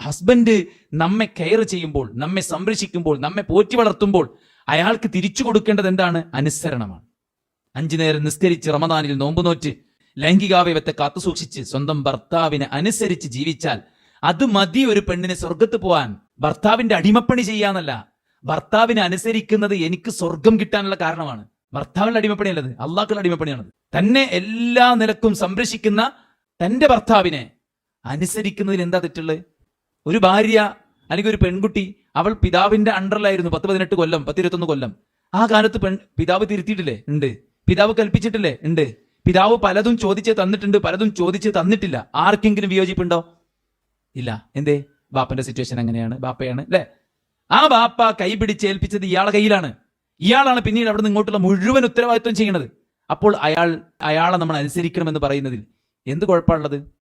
Husband നമ്മെ care ചെയ്യുമ്പോൾ നമ്മെ സംരക്ഷിക്കുമ്പോൾ നമ്മെ പോറ്റി വളർത്തുമ്പോൾ അയാൾക്ക് തിരിച്ചു കൊടുക്കേണ്ടത് എന്താണ്? അനുസരണമാണ്. അഞ്ചു നേരം നിസ്കരിച്ച് റമദാനിൽ നോമ്പ് നോറ്റ് ലൈംഗികാവയവത്തെ കാത്തുസൂക്ഷിച്ച് സ്വന്തം ഭർത്താവിനെ അനുസരിച്ച് ജീവിച്ചാൽ അത് മതി ഒരു പെണ്ണിനെ സ്വർഗത്ത് പോവാൻ. ഭർത്താവിന്റെ അടിമപ്പണി ചെയ്യാന്നല്ല. ഭർത്താവിനെ അനുസരിക്കുന്നത് എനിക്ക് സ്വർഗം കിട്ടാനുള്ള കാരണമാണ്. ഭർത്താവിന്റെ അടിമപ്പണിയല്ലത് അള്ളാഹുള്ള അടിമപ്പണിയാണത്. തന്നെ എല്ലാ നിലക്കും സംരക്ഷിക്കുന്ന തന്റെ ഭർത്താവിനെ അനുസരിക്കുന്നതിൽ എന്താ തെറ്റുള്ളത്? ഒരു ഭാര്യ അല്ലെങ്കിൽ ഒരു പെൺകുട്ടി അവൾ പിതാവിന്റെ അണ്ടറിലായിരുന്നു പത്ത് പതിനെട്ട് കൊല്ലം പത്തിരുപത്തൊന്ന് കൊല്ലം. ആ കാലത്ത് പെൺ പിതാവ് തിരുത്തിയിട്ടില്ലേ? ഉണ്ട്. പിതാവ് കൽപ്പിച്ചിട്ടില്ലേ? ഉണ്ട്. പിതാവ് പലതും ചോദിച്ച് തന്നിട്ടുണ്ട് പലതും ചോദിച്ച് തന്നിട്ടില്ല. ആർക്കെങ്കിലും വിയോജിപ്പുണ്ടോ? ഇല്ല. എന്തേ? ബാപ്പന്റെ സിറ്റുവേഷൻ എങ്ങനെയാണ് ബാപ്പയാണ് അല്ലെ? ആ ബാപ്പ കൈ പിടിച്ച് ഏൽപ്പിച്ചത് ഇയാളെ കയ്യിലാണ്. ഇയാളാണ് പിന്നീട് അവിടെ നിന്ന് ഇങ്ങോട്ടുള്ള മുഴുവൻ ഉത്തരവാദിത്വം ചെയ്യുന്നത്. അപ്പോൾ അയാൾ അയാളെ നമ്മൾ അനുസരിക്കണമെന്ന് പറയുന്നതിൽ എന്ത് കുഴപ്പമുള്ളത്?